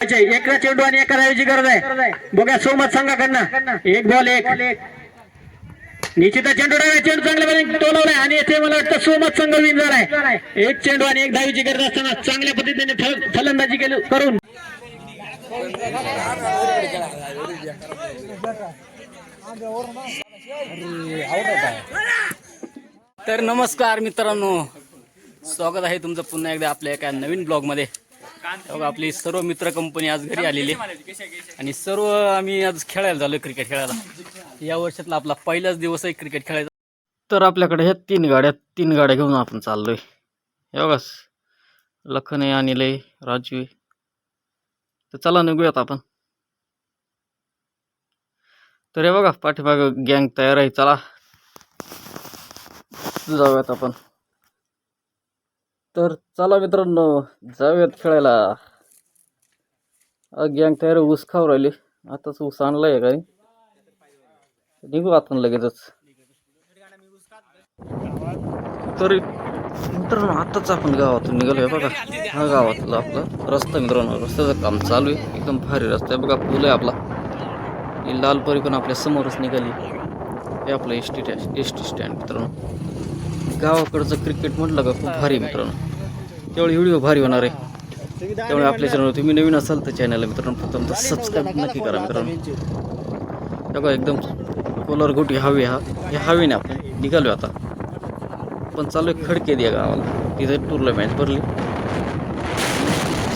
एका चेंडू आणि एका धावेची गरज आहे. बघा सोमत संघाकडनं. एक बॉल एक. निश्चित चेंडू डाव्या चेंडू चांगल्या पद्धतीने टोलवलाय आणि येथे मला वाटतं सोमत संघ विन झालाय. एक चेंडू आणि एक धावेची गरज असताना चांगल्या पद्धतीने फल- फलंदाजी केली करून. तर नमस्कार मित्रांनो. स्वागत आहे तुमचं पुन्हा एकदा आपल्या एका नवीन ब्लॉगमध्ये बघा आपली सर्व मित्र कंपनी आज घरी आलेली. आणि सर्व आम्ही आज खेळायला झालो क्रिकेट खेळायला. या वर्षातला आपला पहिलाच दिवस आहे क्रिकेट खेळायचा. तर आपल्याकडे ह्या तीन गाड्या तीन गाड्या घेऊन आपण चाललोय. हे बघा लखन आहे अनिल आहे राजू आहे. तर चला निघूयात आपण. तर हे बघा पाठीमाग गँग तयार आहे चला. जाऊयात आपण. तर चला मित्रांनो जाऊयात खेळायला. गँग तयार ऊस खाऊ राहिले. आताच ऊस आणलाय काय निघू आपण लगेचच. तर मित्रांनो आताच आपण गावातून निघालोय बघा. हा गावातला आपला रस्ता मित्रांनो रस्त्याचं काम चालू आहे. एकदम भारी रस्ता आहे बघा. पूल आहे आपला. ही लालपरी पण आपल्या समोरच निघाली. हे आपलं S T S T stand मित्रांनो. गावाकडचं क्रिकेट म्हटलं का खूप भारी मित्रांनो. त्यावेळी व्हिडिओ भारी होणार आहे. त्यामुळे आपल्या चॅनल तुम्ही नवीन असाल तर चॅनलला मित्रांनो प्रथम तर सबस्क्राईब नक्की करा मित्रांनो. बघा एकदम कोलर गोटी हवी हा. हे हवेने आपण निघालो आता. पण चालू आहे खडके द्या गावाला. तिथे टूरला मॅच भरली.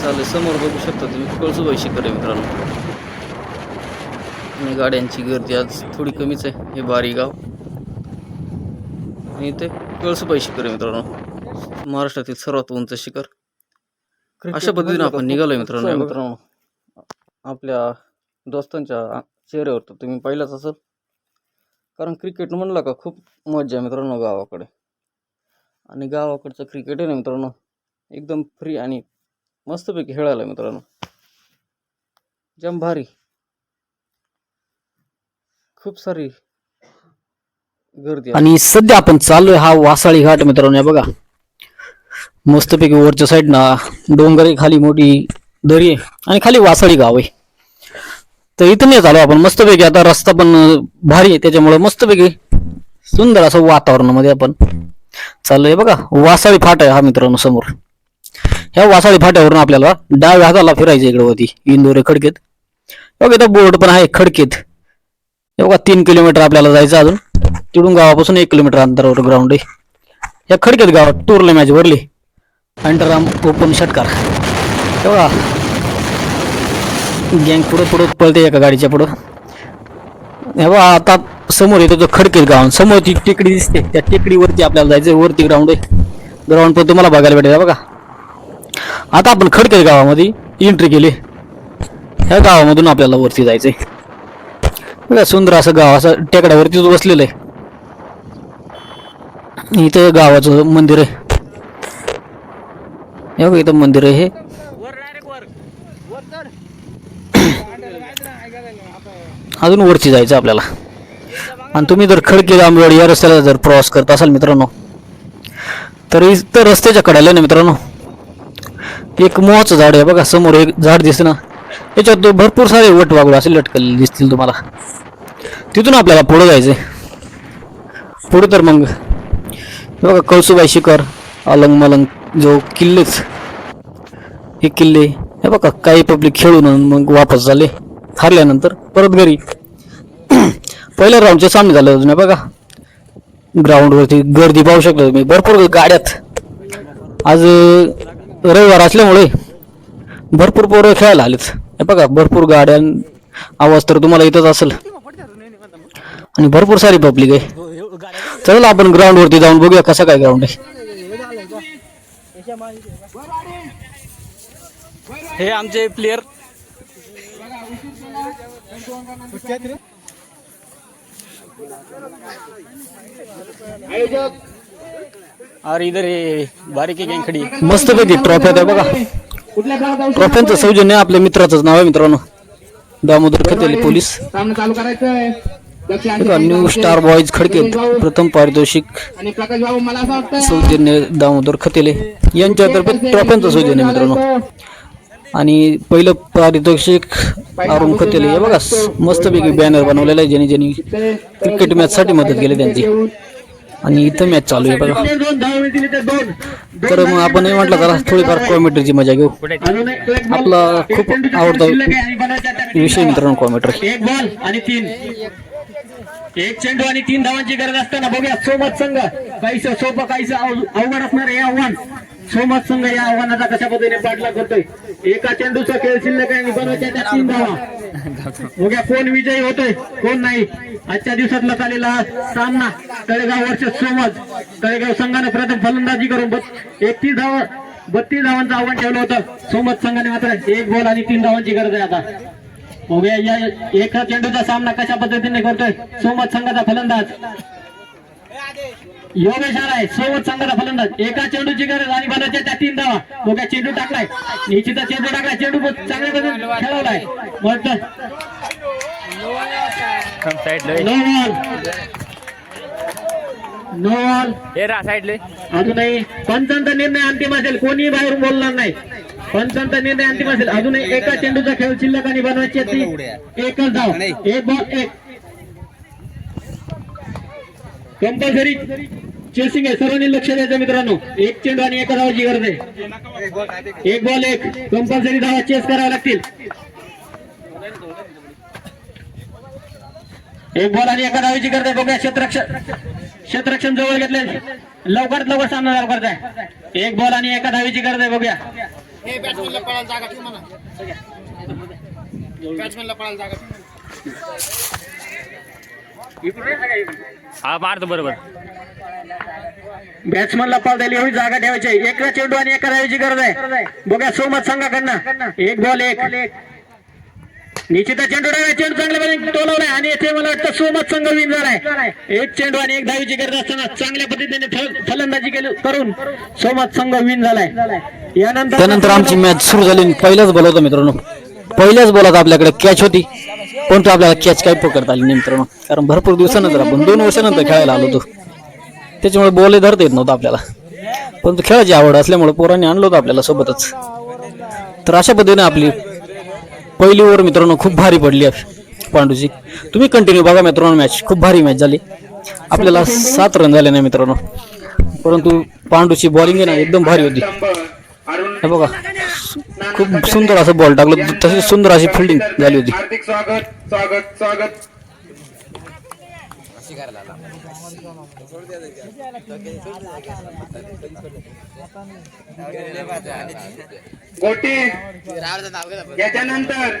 चालेल समोर बघू शकता तुम्ही. कळसुबाई शिखर आहे मित्रांनो. आणि गाड्यांची गर्दी आज थोडी कमीच आहे. हे बारी गाव. आणि इथे कळसुबाई शिखर आहे मित्रांनो. महाराष्ट्रातील सर्वात उंच शिखर. अशा पद्धतीने आपण निघालोय मित्रांनो. मित्रांनो आपल्या दोस्तांच्या चेहऱ्यावर तर तुम्ही पाहिलंच असेल. कारण क्रिकेट म्हणलं का खूप मजा आहे मित्रांनो गावाकडे. आणि गावाकडचं क्रिकेट आहे ना मित्रांनो एकदम फ्री आणि मस्तपैकी खेळायला आहे मित्रांनो. जम भारी खूप सारी. आणि सध्या आपण चाललोय हा वासाळी घाट मित्रांनो बघा. मस्तपैकी वरच्या साईडना डोंगर खाली मोठी दरी आहे आणि खाली वासाळी गाव आहे. तर इथं नाही चालू आपण. मस्तपैकी आता रस्ता पण भारी आहे. त्याच्यामुळे मस्तपैकी सुंदर असं वातावरणामध्ये आपण चाललोय. बघा वासाळी फाट आहे हा मित्रांनो समोर. ह्या वासाळी फाट्यावरून आपल्याला डाव्या हाताला फिरायचं इकडे होती इंदोरे खडकेत. बघा इथं बोर्ड पण आहे खडकेत. हे बघा तीन किलोमीटर आपल्याला जायचं अजून. तिकडून गावापासून एक किलोमीटर अंतरावर ग्राउंड आहे. या खडकेत गावात टूरला मॅच भरली. अंटराम ओपन षटकार तेव्हा गँग पुढं पुढं पळते एका गाडीच्या पुढं. हे आता समोर येतो तो खडकेत गाव समोर ती टेकडी दिसते. त्या टेकडीवरती आपल्याला जायचं वरती ग्राउंड आहे. ग्राउंड पण तुम्हाला बघायला भेटेल. बघा. आता आपण खडकेत गावामध्ये एंट्री केली. ह्या गावामधून आपल्याला वरती जायचंय. बघा सुंदर असं गाव असं टेकड्यावरतीच बसलेलं आहे. इथं गावाचं मंदिर आहे. हे बघा इथं मंदिर आहे हे. अजून वरती जायचं आपल्याला. आणि तुम्ही जर खडकी जांभेवाडी या रस्त्याला जर प्रवास करत असाल मित्रांनो तर इथं रस्त्याच्या कडाला ना मित्रांनो एक मोहाचं झाड आहे बघा समोर एक झाड दिसतं ना. याच्यात भरपूर सारे वट वागड असे लटकलेले दिसतील तुम्हाला. तिथून आपल्याला पुढं जायचंय. पुढे तर मग बघा कळसुबाई शिखर अलंग मलंग जो किल्लेच. हे किल्ले हे बघा काही पब्लिक खेळून मग वापस झाले. हारल्यानंतर परत घरी. पहिल्या राऊंडचे सामने झाले अजून हे बघा. ग्राउंडवरती गर्दी पाहू शकता तुम्ही. भरपूर गाड्यात. आज रविवार असल्यामुळे भरपूर पोरं खेळायला आलेच हे बघा भरपूर गाड्या आवाज तर तुम्हाला येतच असेल. आणि भरपूर सारी पब्लिक आहे. चला आपण ग्राउंड वरती जाऊन बघूया कसा काय ग्राउंड आहे. हे आमचे प्लेयर और इधर ये बारीकी गँग खडी है. मस्त पैकी ट्रॉफी आहे बघा. ट्रॉफ्यांचं सौजन्य आपल्या मित्राचंच नाव आहे मित्रांनो. दामोदर खतेले पोलीस. सामना चालू करायचं न्यू स्टार बॉईज खडकेत प्रथम पारितोषिक सौजन्य दामोदर खतेले यांच्यातर्फे ट्रॉफ्यांचं सौजन्य मित्रांनो. आणि पहिलं पारितोषिक अरुण खतेले हे बघा मस्तपैकी बॅनर बनवलेला आहे ज्यांनी ज्यांनी क्रिकेट मॅचसाठी मदत केली त्यांची. आणि इथं मॅच चालू आहे बघा. तर मग आपण म्हटलं जरा थोडीफार कॉमेंट्रीची मजा घेऊ. आपला खूप आवडता विषय. मित्रांनो कॉमेंट्री एक चेंडू आणि तीन धावांची गरज असताना बघूया सोमत संघ. काहीस सोपं काहीस अवघड असणार हे आव्हान. सोमत संघ या आव्हानाचा कशा पद्धतीने पाठला करतोय? एका चेंडूचा खेळ शिल्लक आहे बनवायच्या त्या तीन धावा. बघ्या कोण विजयी होतोय कोण नाही. आजच्या दिवसातला चाललेला सामना तळेगाव वर्ष सोमत. तळेगाव संघाने प्रथम फलंदाजी करून एकतीस धावा बत्तीस धावांचं आव्हान ठेवलं होतं. सोमत संघाने मात्र एक बॉल आणि तीन धावांची गरज आहे आता. बघूया या एका चेंडूचा सामना कशा पद्धतीने करतोय? सोमत संघाचा फलंदाज. योगेश आहे सोमत संघाचा फलंदाज. एका चेंडूची गरज आणि बनाच्या त्या तीन धावा. बघूया चेंडू टाकलाय. निश्चित चेंडू टाकलाय. चेंडू चांगल्या पद्धतीने खेळवलाय. नो बॉल अजूनही पंचांचा निर्णय अंतिम असेल. कोणी बाहेरून बोलणार नाही. पंचांचा निर्णय अंतिम असेल. अजूनही एका चेंडूचा खेळ शिल्लक आणि बनवायची एकच धाव. एक बॉल एक. कंपल्सरी चेसिंग आहे. सर्वांनी लक्ष द्यायचं मित्रांनो. एक चेंडू आणि एका धावाची गरज आहे. एक बॉल एक. कंपल्सरी धावा चेस कराव्या लागतील. एक बॉल आणि एका धावाची गरज आहे. बघूया क्षेत्ररक्षण. क्षेत्ररक्षण जवळ घेतले लवकरात लवकर सामना करताय एक बॉल आणि एका धावीची गरज आहे. बघूया. हा मारतो बरोबर. बॅट्समनला पाल दिली होईल जागा ठेवायची. एका चेंडू आणि एका धावीची गरज आहे. बघूया सोमत संघाकडनं. एक बॉल एक. निश्चित चेंडू डाव्या चेंडू चांगल्या टोलवलाय आणि येथे मला वाटतं सोमत संघ विन झालाय एक चेंडू आणि एक धावीची गरज असताना चांगल्या पद्धतीने फलंदाजी केली करून सोमत संघ विन झालाय यानंतर त्यानंतर आमची मॅच सुरू झाली पहिल्याच पहिलाच बॉल होता मित्रांनो. पहिल्याच बॉलात आपल्याकडे. कॅच होती. परंतु आपल्याला कॅच काही पकडता आली नाही मित्रांनो. कारण भरपूर दिवसानंतर आपण दोन वर्षानंतर खेळायला आलो होतो. त्याच्यामुळे बॉल धरता येत नव्हतं आपल्याला. परंतु खेळाची आवड असल्यामुळे पोरांनी आणलं होतं आपल्याला सोबतच. तर अशा पद्धतीने आपली पहिली ओव्हर मित्रांनो खूप भारी आहे पांडूची तुम्ही कंटिन्यू बघा मित्रांनो मॅच खूप भारी मॅच झाली. आपल्याला सात रन झाले नाही मित्रांनो. परंतु पांडूची बॉलिंग आहे ना, एकदम भारी होती. हे बघा, खूप सुंदर असं बॉल टाकलं. तशी सुंदर अशी फिल्डिंग झाली होती. स्वागत. गोटी याच्यानंतर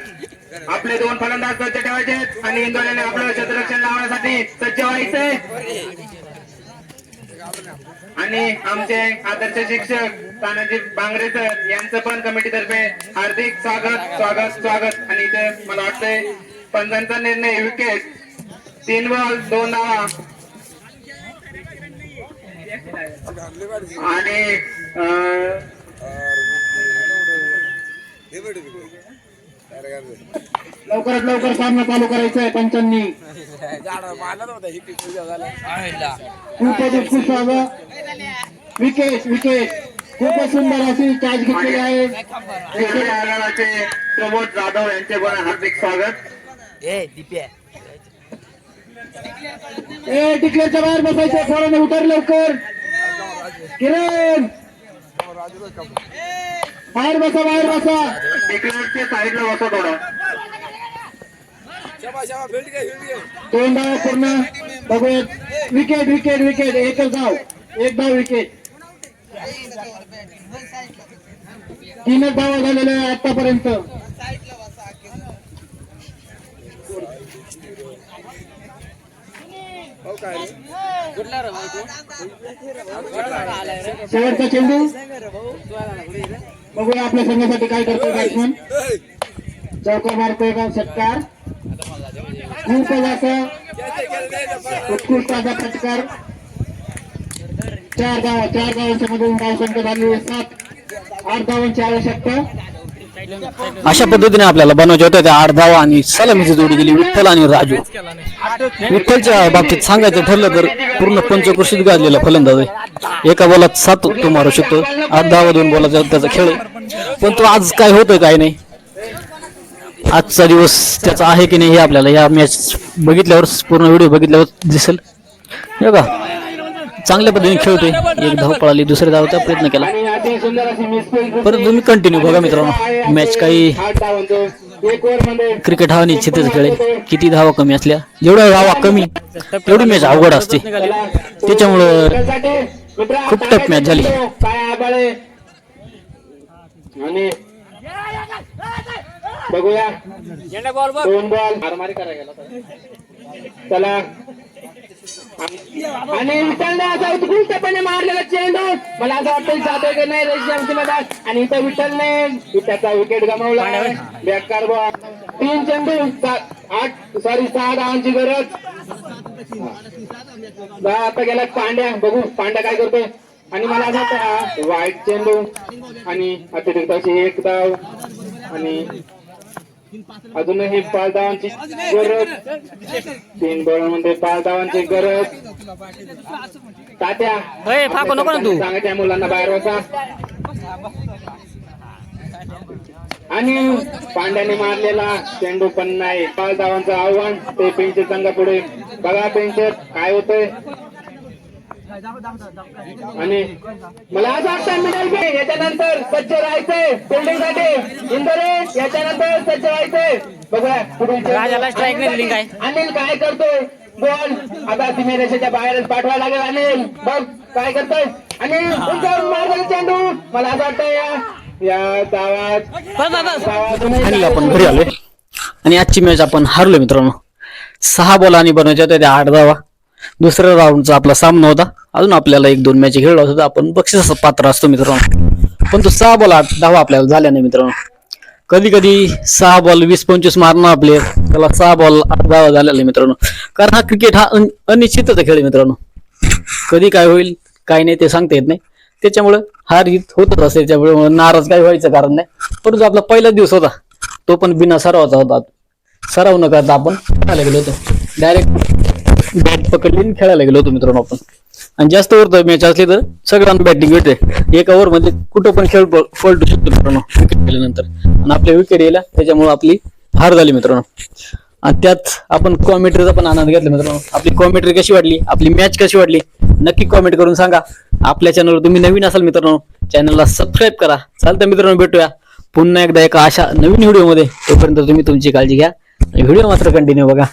आपले दोन फलंदाज सज्ज ठेवायचे आणि इंदोऱ्याने आपलं क्षेत्ररक्षण लावण्यासाठी सज्ज व्हायचंय आणि आमचे आदर्श शिक्षक तानाजी बांगरे सर यांचं पण कमिटीतर्फे हार्दिक स्वागत स्वागत स्वागत. आणि इथे मला वाटतंय पंचांचा निर्णय विकेट. तीन बॉल दोन धावा. आणि अं, लवकरात लवकर सामना चालू करायचा आहे पंचांनी. खूपच उत्कृष्ट असं विकेट विकेट खूपच सुंदर अशी कॅच घेतलेली आहे. प्रमोद जाधव यांचे पण हार्दिक स्वागत. ए टिकलेच्या बाहेर बसायचं पोराने उतर लवकर. किरण! बाहेर बसा बाहेर बसा. टिकलेटच्या साईडला बसा थोडं. दोन धाव पूर्ण. बघूयात. विकेट विकेट विकेट एकच धाव एक धाव विकेट तीनच धावा झालेल्या आहे आतापर्यंत. शेवटचा चेंडू. बघूया आपल्या संघासाठी काय करतो बॅट्समन चौकार मारतोय का षटकार खूप उत्कृष्ट असा फटकार चार धावा चार धावांच्या मधून धावसंख्या झाली सात. आठ धावांची आवश्यकता. अशा पद्धतीने आपल्याला बनवायचे होते. त्या आठ धावा आणि सलामीची जोडी गेली विठ्ठल आणि राजू. विठ्ठलच्या बाबतीत सांगायचं ठरलं तर पूर्ण पंचकृषीत गाजलेला फलंदाज आहे. एका बॉलात सात तो मारू शकतो. आठ धावा दोन बॉलाचा त्याचा खेळ पण तो आज काय होतोय काय नाही. आजचा दिवस त्याचा आहे की नाही हे आपल्याला या मॅच बघितल्यावर पूर्ण व्हिडिओ बघितल्यावर दिसेल. का चांगल्या पद्धतीने खेळतोय. एक धाव पळाली दुसऱ्या धावचा प्रयत्न केला. परत तुम्ही कंटिन्यू बघा मित्रांनो. मॅच काही क्रिकेट हा निश्चितच खेळ किती धावा कमी असल्या जेवढ्या धावा कमी तेवढी मॅच अवघड असते. त्याच्यामुळं खूप टफ मॅच झाली. बघूया. बॉल बॉल मारामारी करायला चला. आणि विठ्ठलने असा उत्कृष्टपणे मारलेला चेंडू मला असं वाटतं जातोय की नाही रेशमची मदत आणि इथं विठ्ठलने त्याचा विकेट गमावला. बेकार बॉल तीन चेंडू सात आठ सॉरी सहा धावांची गरज. आता गेला पांड्या. बघू पांड्या काय करतोय. आणि मला असं वाटतं वाईट चेंडू आणि अतिरिक्त अशी एक धाव. आणि अजूनही पाच धावांची गरज. तीन बॉलमध्ये पाच धावांची गरज. तात्या फाकू नको ना तू. सांगा त्या मुलांना बाहेर बसा. आणि पांड्याने मारलेला चेंडू पण नाही. पाच धावांचं आव्हान ते पेंचे संघ पुढे बघा पेंचर काय होतंय? आणि मला असं वाटतं मिडल बे याच्यानंतर स्वच्छ राहायचंय फिल्डिंगसाठी. इंदोरे याच्यानंतर स्वच्छ राहायचंय बघूया पुढील. राजाला strike नाही दिली काय? अनिल काय करतोय? बॉल. आता सीमेरेषेच्या बाहेरच पाठवायला लागेल अनिल. बघ काय करतोय? आणि उंचावरून मारलेला चेंडू. मला असं वाटतं या या गावात फायनली आपण घरी आलोय. आणि आजची मॅच आपण हारलो मित्रांनो. सहा बॉल आणि बनवायच्या होत्या त्या आठ धावा. दुसऱ्या राऊंडचा आपला सामना होता. अजून आपल्याला एक दोन मॅच खेळला होता. आपण बक्षीस पात्र असतो मित्रांनो. पण तो सहा बॉल आठ धावा आपल्याला झाल्या नाही मित्रांनो. कधी कधी सहा बॉल वीस पंचवीस मारणं आपले. त्याला सहा बॉल आठ धावा झालेला मित्रांनो. कारण हा क्रिकेट हा अन- अनिश्चितच खेळ मित्रांनो. कधी काय होईल काय नाही ते सांगता येत नाही. त्याच्यामुळं हार जीत होतच असते त्याच्यामुळे नाराज काय व्हायचं कारण नाही. परंतु आपला पहिला दिवस होता. तो पण बिना सरावाचा होता. सराव न करता आपण गेलो होतो. डायरेक्ट बॅट पकडली आणि खेळायला गेलो होतो मित्रांनो आपण. आणि जास्त ओव्हर मॅच असली तर सगळ्यांना बॅटिंग भेटते. एका ओव्हरमध्ये कुठं पण खेळ पलटू शकतो मित्रांनो विकेट गेल्यानंतर. आणि आपल्या विकेट गेल्या त्याच्यामुळे आपली हार झाली मित्रांनो. आणि त्यात आपण कॉमेंट्रीचा पण आनंद घेतला मित्रांनो. आपली कॉमेंट्री कशी वाटली आपली मॅच कशी वाटली नक्की कॉमेंट करून सांगा. आपल्या चॅनलवर तुम्ही नवीन असाल मित्रांनो चॅनलला सबस्क्राईब करा. चालतं मित्रांनो भेटूया. पुन्हा एकदा एका अशा नवीन व्हिडिओमध्ये तोपर्यंत तुम्ही तुमची काळजी घ्या. व्हिडिओ मात्र कंटिन्यू बघा.